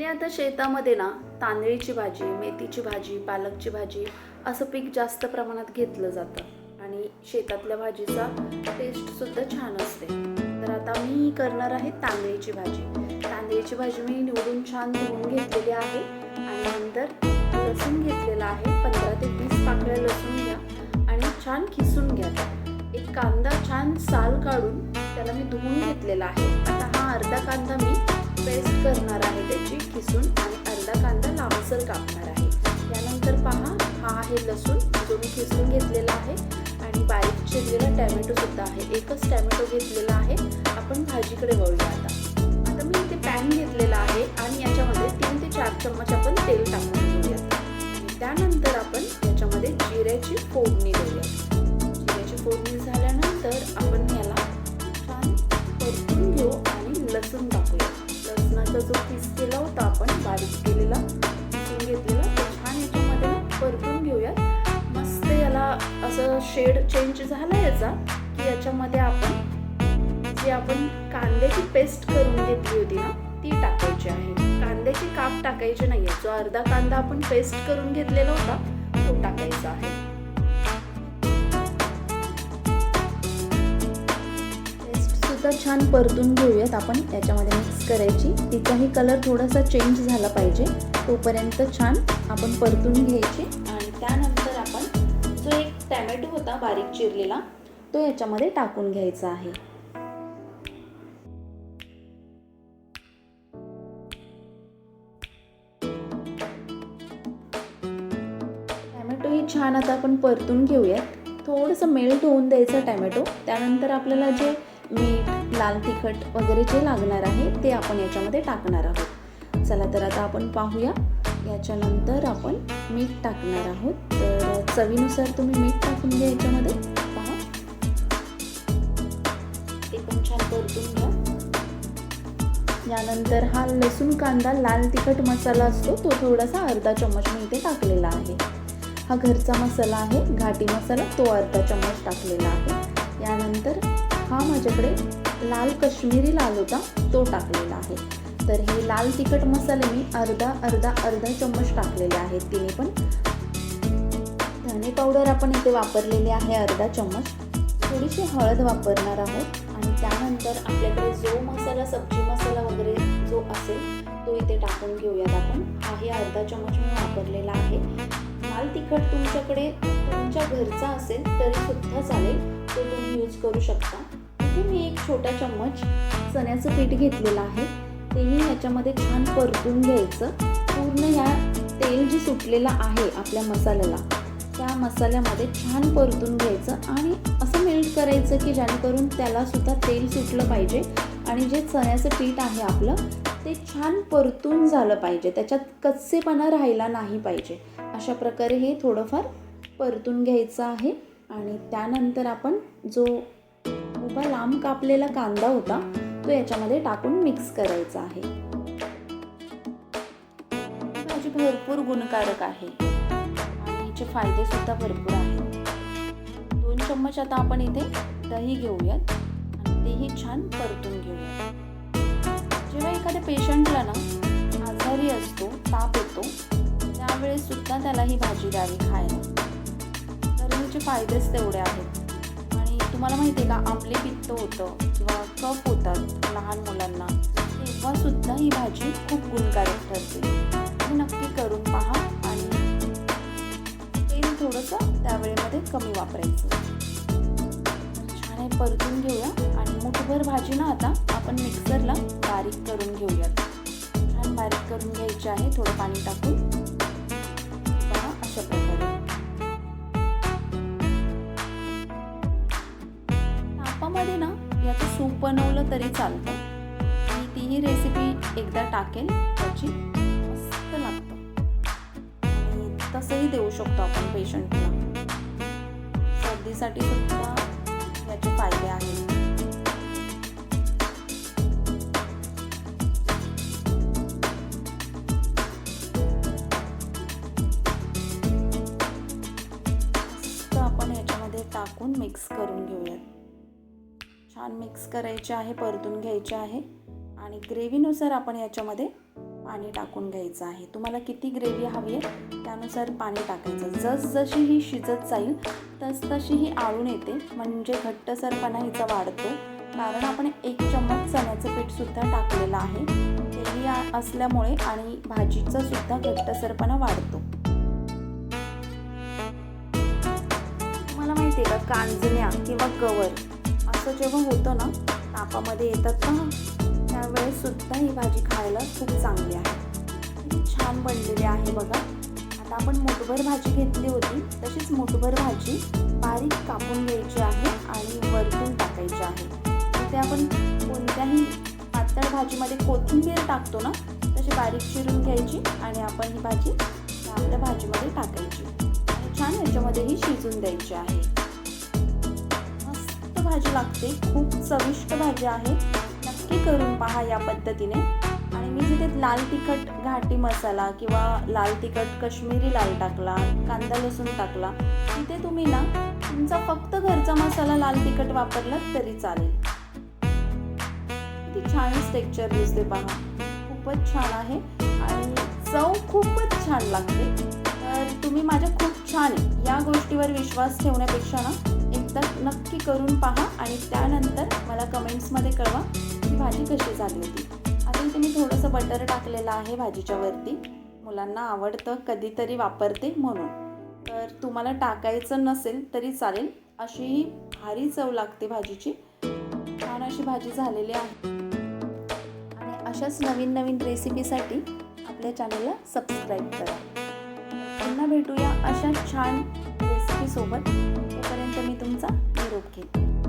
आपल्या आता शेतामध्ये ना तांदळीची भाजी मेथीची भाजी पालकची भाजी असं पीक जास्त प्रमाणात घेतलं जातं. आणि शेतातल्या भाजीचा टेस्टसुद्धा छान असते. तर आता मी करणार आहे तांदळीची भाजी. तांदळीची भाजी मी निवडून छान धुवून घेतलेली आहे. आणि नंतर लसूण घेतलेला आहे. पंधरा ते वीस पाकळ्या लसूण घ्या आणि छान खिसून घ्या. एक कांदा छान साल काढून त्याला मी धुवून घेतलेला आहे. आता हा अर्धा कांदा मी पेस्ट करणार आहे त्याची किसून आणि अर्धा कांदा लांबसर कापणार आहे. त्यानंतर पहा हा आहे लसूण जो मी किसून घेतलेला आहे आणि बारीक चिरलेला टॅमॅटो सुद्धा आहे. एकच टॅमॅटो घेतलेला आहे. आपण भाजीकडे वळूया आता. आता मी इथे पॅन घेतलेला आहे आणि याच्यामध्ये तीन ते चार चम्मच आपण तेल टाकून घेऊया. त्यानंतर आपण याच्यामध्ये जिऱ्याची फोडणी देऊया. जिऱ्याची फोडणी झाल्यानंतर आपण लसणाचा जो पीस केला होता आपण बारीक केलेला किसून घेतलेला तो छान याच्यामध्ये परतून घेऊया मस्त याला असं शेड चेंज झाला याचा की याच्यामध्ये आपण जी आपण कांद्याची पेस्ट करून घेतली होती ना ती टाकायची आहे. कांद्याची काप टाकायचे नाही आहे जो अर्धा कांदा आपण पेस्ट करून घेतलेला होता तो टाकायचा आहे. पेस्ट छान परतून घेऊयात आपण. याच्यामध्ये मिक्स करायची. तिचाही कलर थोडासा चेंज झाला पाहिजे. तोपर्यंत छान आपण परतून घ्यायची. आणि त्यानंतर आपण जो एक टॅमॅटो होता बारीक चिरलेला तो याच्यामध्ये टाकून घ्यायचा आहे. टॅमॅटोही छान आता आपण परतून घेऊयात. थोडंसं मेल्ट होऊन द्यायचं टॅमॅटो. त्यानंतर आपल्याला जे मी लाल तिखट वगैरे जे लागणार आहे ते आपण याच्यामध्ये टाकणार आहोत. चला तर आता आपण पाहूया. याच्यानंतर आपण मीठ टाकणार आहोत. तर चवीनुसार तुम्ही मीठ टाकून घ्या याच्यामध्ये. पहा. ते पण छान परतून घ्या. यानंतर हा लसूण कांदा लाल तिखट मसाला असतो तो थोडासा अर्धा चम्मच मी इथे टाकलेला आहे. हा घरचा मसाला आहे घाटी मसाला तो अर्धा चम्मच टाकलेला आहे. यानंतर हा माझ्याकडे लाल कश्मीरी लाल होता तो टाकलेला आहे. तर हे लाल तिखट मसाले मी अर्धा अर्धा अर्धा चम्मच टाकलेले आहेत तिने पण. धने पावडर आपण इथे वापरलेली आहे अर्धा चम्मच. थोडीशी हळद वापरणार आहोत आणि त्यानंतर आपल्याकडे जो मसाला सब्जी मसाला वगैरे जो असेल तो इथे टाकून घेऊयात आपण. आहे अर्धा चम्मच मी वापरलेला आहे. लाल तिखट तुमच्याकडे तुमच्या घरचा असेल तरी सुद्धा चालेल. तो तुम्ही यूज करू शकता. इथे मी एक छोटा चम्मच चण्याचं पीठ घेतलेलं आहे. तेही ह्याच्यामध्ये छान परतून घ्यायचं. पूर्ण ह्या तेल जे सुटलेलं आहे आपल्या मसाल्याला त्या मसाल्यामध्ये छान परतून घ्यायचं आणि असं मेल्ट करायचं की जेणेकरून त्यालासुद्धा तेल सुटलं पाहिजे आणि जे चण्याचं पीठ आहे आपलं ते छान परतून झालं पाहिजे. त्याच्यात कच्चेपणा राहिला नाही पाहिजे. अशा प्रकारे हे थोडंफार परतून घ्यायचं आहे आणि त्यानंतर आपण जो उभा लांब कापलेला कांदा होता तो याच्यामध्ये टाकून मिक्स करायचा आहे. भाजी भरपूर गुणकारक आहे. आणि फायदे सुद्धा भरपूर आहेत. दोन चम्मच आता आपण इथे दही घेऊयात. आणि तेही छान परतून घेऊयात. जेव्हा एखाद्या पेशंटला ना आजारी असतो ताप येतो त्यावेळेस सुद्धा त्याला ही भाजी द्यावी खायला. तर हिचे फायदेच तेवढे आहेत. तुम्हाला माहिती आहे का आमले पित्त होतं किंवा कफ होतात लहान मुलांना तेव्हा सुद्धा ही भाजी खूप गुणकारक ठरते. नक्की करून पहा आणि तेल थोडंसं त्यावेळेमध्ये कमी वापरायचं. छान परतून घेऊया. आणि मुठभर भाजी ना आता आपण मिक्सरला बारीक करून घेऊयात. छान बारीक करून घ्यायची आहे थोडं पाणी टाकून. पहा अशा प्रकारे. बनवलं तरी चालतं. मी तीही रेसिपी एकदा टाकेल त्याची मस्त लागतं. आणि तसंही देऊ शकतो आपण पेशंटला सर्दीसाठी सुद्धा याचे फायदे आहेत. छान मिक्स करायचे आहे परतून घ्यायचे आहे. आणि ग्रेव्हीनुसार आपण याच्यामध्ये पाणी टाकून घ्यायचं आहे. तुम्हाला किती ग्रेव्ही हवी आहे त्यानुसार पाणी टाकायचं. जसजशी ही शिजत जाईल तस तशी ही आळून येते. म्हणजे घट्टसरपणा हिचा वाढतो. कारण आपण एक चम्मच चण्याचं पीठसुद्धा टाकलेलं आहे. तेही असल्यामुळे आणि भाजीचा सुद्धा घट्टसरपणा वाढतो. तुम्हाला माहिती आहे का कांजण्या किंवा गवर असं जेव्हा होतं ना तापामध्ये येतात ना त्यावेळेससुद्धा ही भाजी खायला खूप चांगली आहे. छान बनलेली आहे बघा. आता आपण मुठभर भाजी घेतली होती तशीच मुठभर भाजी बारीक कापून घ्यायची आहे आणि वरतून टाकायची आहे. ते आपण कोणत्याही पातळ भाजीमध्ये कोथिंबीर टाकतो ना तशी बारीक चिरून घ्यायची आणि आपण ही भाजी आपल्या भाजीमध्ये टाकायची. आणि छान याच्यामध्ये ही शिजून द्यायची आहे. भाजी लागते. खूप चविष्ट भाजी आहे. नक्की करून पहा या पद्धतीने. आणि मी जिथे लाल तिखट घाटी मसाला किंवा लाल तिखट कश्मीरी लाल टाकला कांदा लसूण टाकला तिथे तुम्ही ना तुमचा फक्त घरचा मसाला लाल तिखट वापरला तरी चालेल. ती छानच टेक्चर दिसते पहा. खूपच छान आहे. आणि चव खूपच छान लागते. तर तुम्ही माझ्या खूप छान या गोष्टीवर विश्वास ठेवण्यापेक्षा ना एकदा नक्की करून पहा आणि त्यानंतर मला कमेंट्समध्ये कळवा की भाजी कशी झाली होती. आता इथे मी थोडंसं बटर टाकलेलं आहे भाजीच्या वरती. मुलांना आवडतं कधीतरी वापरते म्हणून. तर तुम्हाला टाकायचं नसेल तरी चालेल. अशी ही भारी चव लागते भाजीची. छान अशी भाजी झालेली आहे. आणि अशाच नवीन नवीन रेसिपीसाठी आपल्या चॅनलला सबस्क्राईब करा. पुन्हा भेटूया अशा छान रेसिपीसोबत. तोपर्यंत मी तुमचा निरोप घेते.